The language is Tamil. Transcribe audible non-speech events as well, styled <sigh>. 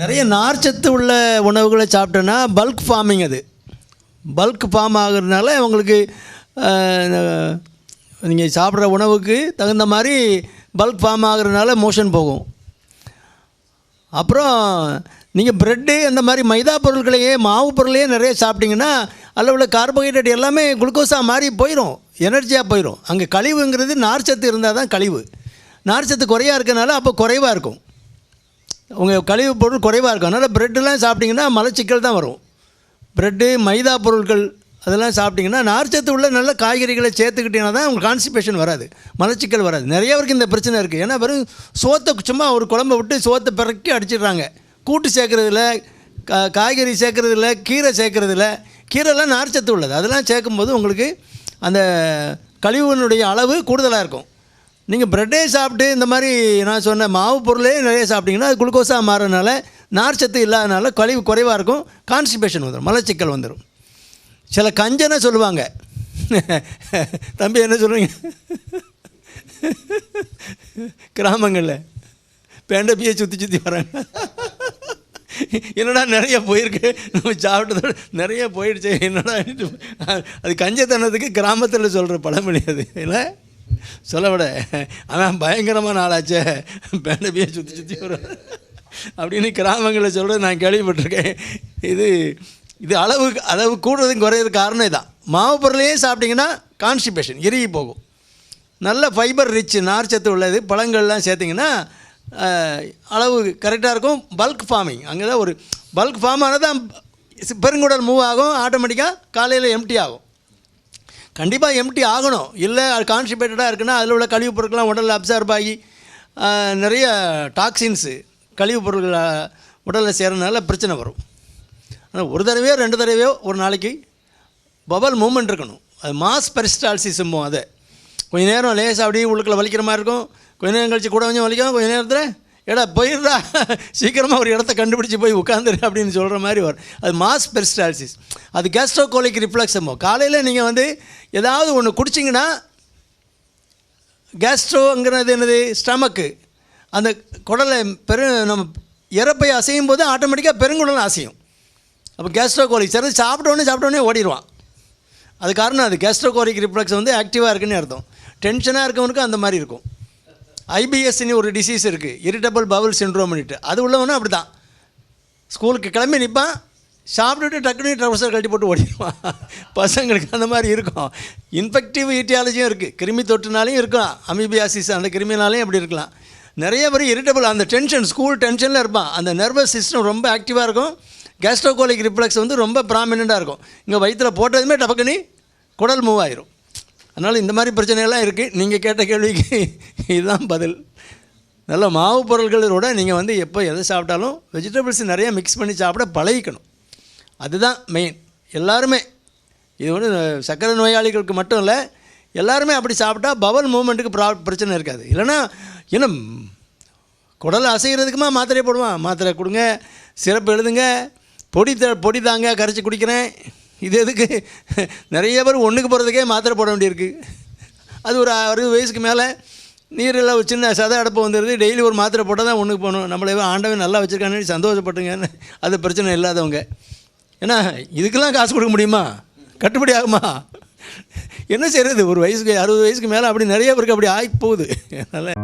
நிறைய நார்ச்சத்து உள்ள உணவுகளை சாப்பிட்டோன்னா பல்க் ஃபார்மிங் அது. பல்க் ஃபார்ம் ஆகுறதுனால உங்களுக்கு நீங்கள் சாப்பிட்ற உணவுக்கு தகுந்த மாதிரி பல்க் ஃபார்ம் ஆகுறதுனால மோஷன் போகும். அப்புறம் நீங்கள் ப்ரெட்டு அந்த மாதிரி மைதா பொருட்களையே மாவு பொருளையே நிறைய சாப்பிட்டிங்கன்னா அதில் உள்ள கார்போஹைட்ரேட் எல்லாமே குளுக்கோஸாக மாறி போயிடும் எனர்ஜியாக போயிடும் அங்கே கழிவுங்கிறது நார்ச்சத்து இருந்தால் தான் கழிவு. நார்ச்சத்து குறையாக இருக்கனால அப்போ குறைவாக இருக்கும். உங்கள் கழிவு பொருள் குறைவாக இருக்கும். அதனால் ப்ரெட்டெல்லாம் சாப்பிட்டிங்கன்னா மலச்சிக்கல் தான் வரும். ப்ரெட்டு மைதா பொருட்கள் அதெல்லாம் சாப்பிட்டிங்கன்னா நார்ச்சத்து உள்ள நல்ல காய்கறிகளை சேர்த்துக்கிட்டீங்கன்னா தான் உங்களுக்கு கான்ஸ்டிபேஷன் வராது. மலச்சிக்கல் வராது. நிறையவருக்கு இந்த பிரச்சனை இருக்குது ஏன்னா வெறும் சோத்தை சும்மா ஒரு குழம்பை விட்டு சோத்தை பிறக்கி அடிச்சிடுறாங்க. கூட்டு சேர்க்குறதில்ல கா காய்கறி சேர்க்குறதில்ல கீரை சேர்க்குறதில்ல. கீரைலாம் நார்ச்சத்து உள்ளது. அதெல்லாம் சேர்க்கும்போது உங்களுக்கு அந்த கழிவுனுடைய அளவு கூடுதலாக இருக்கும். நீங்கள் ப்ரெட்டே சாப்பிட்டு இந்த மாதிரி நான் சொன்ன மாவு பொருளே நிறைய சாப்பிட்டீங்கன்னா அது குளுக்கோஸாக மாறனால நார்ச்சத்து இல்லாதனால கழிவு குறைவாக இருக்கும். கான்ஸ்டிபேஷன் வந்துடும் மலச்சிக்கல் வந்துடும் சில கஞ்சனை சொல்லுவாங்க. <laughs> தம்பி என்ன சொல்லுவீங்க <laughs> கிராமங்களில் பேண்ட பியை சுற்றி சுற்றி வராங்க. <laughs> என்னடா நிறைய போயிருக்கு? நம்ம சாப்பிட்டதோட நிறைய போயிடுச்சு. என்னடா அது கஞ்சத்தனத்துக்கு கிராமத்தில் சொல்கிற பழமொழி அது. இல்லை? சொல்ல விட அவன் பயங்கரமான ஆளாச்சே. பேண்டபியை சுற்றி சுற்றி வர அப்படின்னு கிராமங்களில் சொல்கிறது நான் கேள்விப்பட்டிருக்கேன். இது இது அளவு அளவு கூடுறதுக்கு குறையிறது காரணம் இதான். மாவு பொருளையே சாப்பிட்டிங்கன்னா கான்ஸ்டிபேஷன் இறுகி போகும். நல்ல ஃபைபர் ரிச் நார்ச்சத்து உள்ளது பழங்கள்லாம் சேர்த்திங்கன்னா அளவு கரெக்டாக இருக்கும். பல்க் ஃபார்மிங் அங்கே தான் ஒரு பல்க் ஃபார்ம் ஆனால் தான் பெருங்குடல் மூவ் ஆகும் ஆட்டோமேட்டிக்காக காலையில் எம்டி ஆகும். கண்டிப்பாக எம்டி ஆகணும். இல்லை அது கான்ஸ்டிபேட்டடாக இருக்குன்னா அதில் உள்ள கழிவுப் பொருட்கள்லாம் உடலில் அப்சார்ப் ஆகி நிறைய டாக்ஸின்ஸு கழிவுப் பொருட்கள் உடலில் சேரனால பிரச்சனை வரும். ஆனால் ஒரு தடவையோ ரெண்டு தடவையோ ஒரு நாளைக்கு பபல் மூமெண்ட் இருக்கணும். அது மாஸ் பெரிஸ்டால்சிஸும்போம் அதை. கொஞ்ச நேரம் லேசாக அப்படியே உள்ளுக்குள்ள வலிக்கிற மாதிரி இருக்கும். கொஞ்ச நேரம் கழிச்சு கூட கொஞ்சம் வலிக்கும் கொஞ்சம் நேரத்தில் எடா போயிடுறா சீக்கிரமாக ஒரு இடத்த கண்டுபிடிச்சி போய் உட்காந்துரு அப்படின்னு சொல்கிற மாதிரி வரும். அது மாஸ் பெரிஸ்டால்சிஸ் அது கேஸ்ட்ரோகோலிக் ரிஃப்ளக்ஸமோ காலையில் நீங்கள் வந்து ஏதாவது ஒன்று குடிச்சிங்கன்னா கேஸ்ட்ரோங்கிறது என்னது? ஸ்டமக்கு. அந்த குடலை பெரு நம்ம இறப்பை அசையும் போது ஆட்டோமேட்டிக்காக பெருங்குடல் அசையும். அப்போ கேஸ்ட்ரோகோலிக் சரி சாப்பிட்டோன்னே சாப்பிட்டோன்னே ஓடிடுவான் அது காரணம் அது கேஸ்ட்ரோகோலிக் ரிஃப்ளக்ஸ் வந்து ஆக்டிவாக இருக்குன்னு அர்த்தம். டென்ஷனாக இருக்கவனுக்கு அந்த மாதிரி இருக்கும். ஐபிஎஸ்னு ஒரு டிசீஸ் இருக்குது இரிட்டபிள் பவுல் சின்ட்ரோம்னுட்டு அது உள்ளவனும் அப்படி தான் ஸ்கூலுக்கு கிளம்பி நிற்பான் சாப்பிட்டுட்டு டக்குனு ட்ரௌசர் கட்டி போட்டு ஓடிடுவான். <laughs> பசங்களுக்கு அந்த மாதிரி இருக்கும். இன்ஃபெக்டிவ் ஈட்டியாலஜியும் இருக்குது கிருமி தொற்றுனாலையும் இருக்கலாம். அமிபியாசிஸ் அந்த கிருமினாலையும் அப்படி இருக்கலாம். நிறைய பேர் இரிட்டபிள் அந்த டென்ஷன் ஸ்கூல் டென்ஷனில் இருப்பான். அந்த நர்வஸ் சிஸ்டம் ரொம்ப ஆக்டிவாக இருக்கும். கேஸ்ட்ரோகோலிக் ரிஃப்ளெக்ஸ் வந்து ரொம்ப ப்ராமினெண்ட்டாக இருக்கும். இங்கே வயிற்றில் போட்டதுமே டபக்குனி குடல் மூவ் ஆயிரும். அதனால் இந்த மாதிரி பிரச்சனையெல்லாம் இருக்குது நீங்கள் கேட்ட கேள்விக்கு இதுதான் பதில். நல்ல மாவு பொருள்களோட நீங்கள் வந்து எப்போ எதை சாப்பிட்டாலும் வெஜிடபிள்ஸ் நிறைய மிக்ஸ் பண்ணி சாப்பிட பழகிக்கணும். அதுதான் மெயின் எல்லாருமே இது வந்து சர்க்கரை நோயாளிகளுக்கு மட்டும் இல்லை எல்லாருமே அப்படி சாப்பிட்டா பவல் மூமெண்ட்டுக்கு ப்ரா பிரச்சனை இருக்காது. இல்லைன்னா என்ன குடல் அசைகிறதுக்குமா மாத்திரையை போடுவான்? மாத்திரை கொடுங்க சிறப்பு எழுதுங்க பொடி த பொடி தாங்க கரைச்சி குடிக்கிறேன். இது எதுக்கு? நிறைய பேர் ஒன்றுக்கு போகிறதுக்கே மாத்திரை போட வேண்டியிருக்கு. அது ஒரு அறுபது வயசுக்கு மேலே நீரில் ஒரு சின்ன சத அடப்பு வந்துடுது. டெய்லி ஒரு மாத்திரை போட்டால் தான் ஒன்றுக்கு போகணும். நம்மளே ஆண்டவன் நல்லா வச்சுருக்கான்னு சந்தோஷப்பட்டுங்கன்னு அது பிரச்சனை இல்லாதவங்க. ஏன்னா இதுக்கெல்லாம் காசு கொடுக்க முடியுமா? கட்டுப்படி ஆகுமா? என்ன செய்கிறது ஒரு வயசுக்கு அறுபது வயசுக்கு மேலே அப்படி நிறைய பேருக்கு அப்படி ஆகி போகுது அதனால்